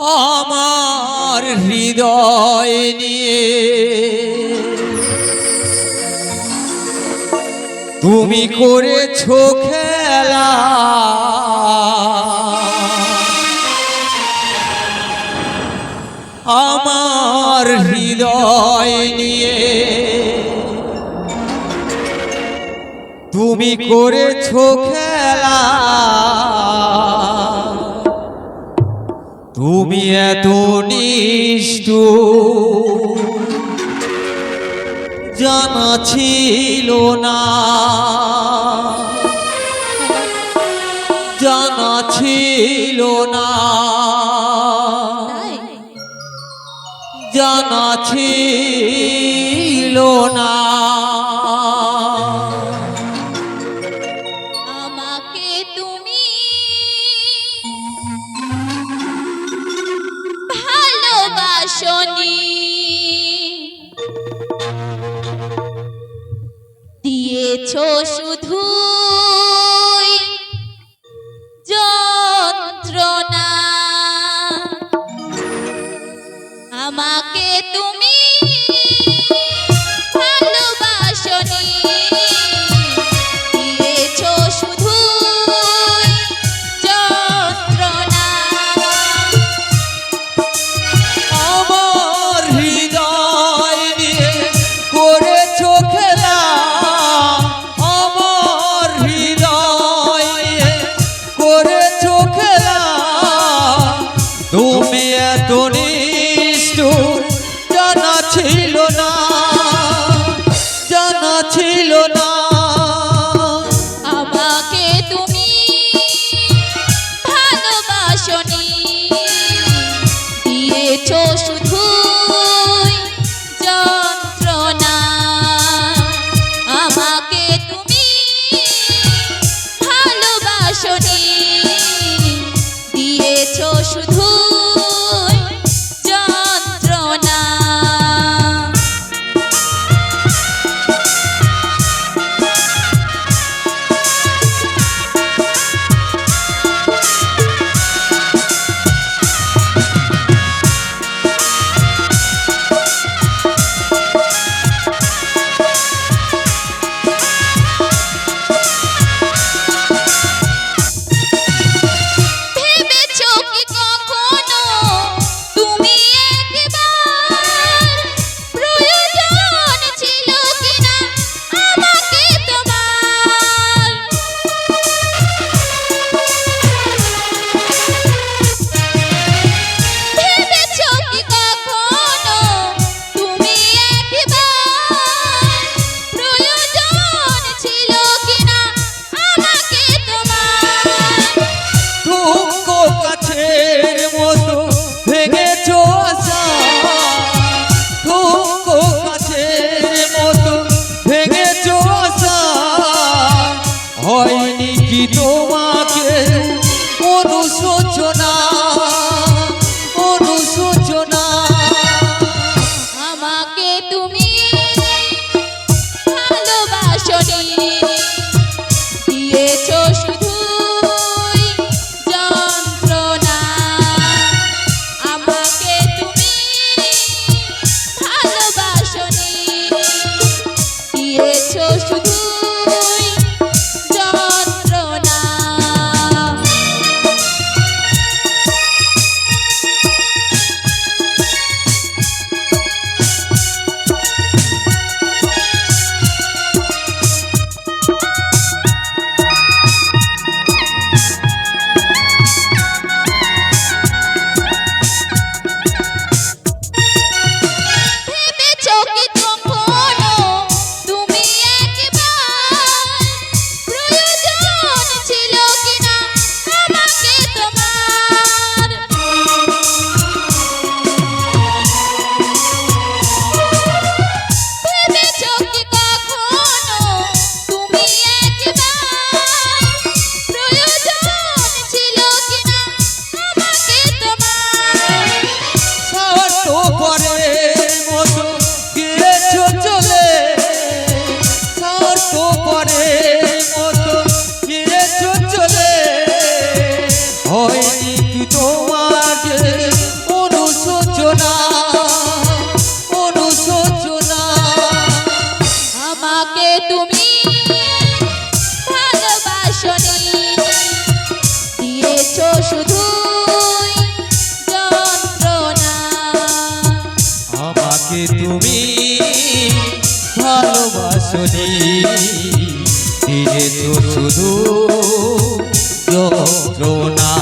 আমার হৃদয় নিয়ে। তুমি করেছ খেলা। আমার হৃদয় নিয়ে। তুমি করেছ খেলা। তুমি এত নিষ্ঠ জানা ছিল না। জানা ছিল না। জানা ছিল না। হয়নি কি তো তো পরে ফিরে তো শুধু যন্ত্রণা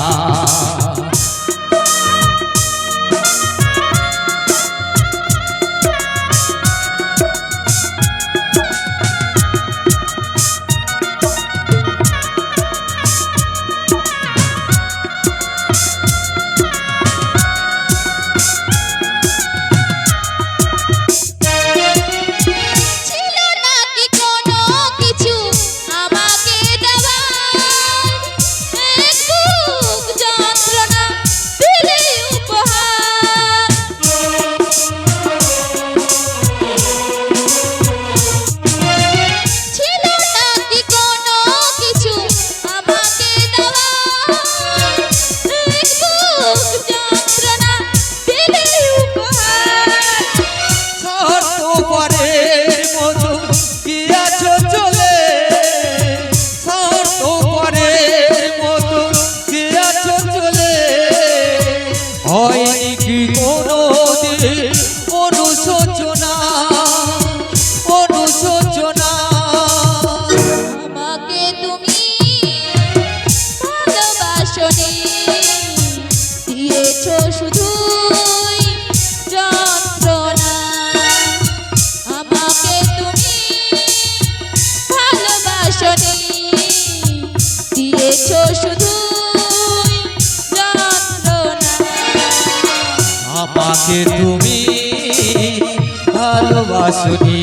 আমাকে তুমি ভালোবাসনি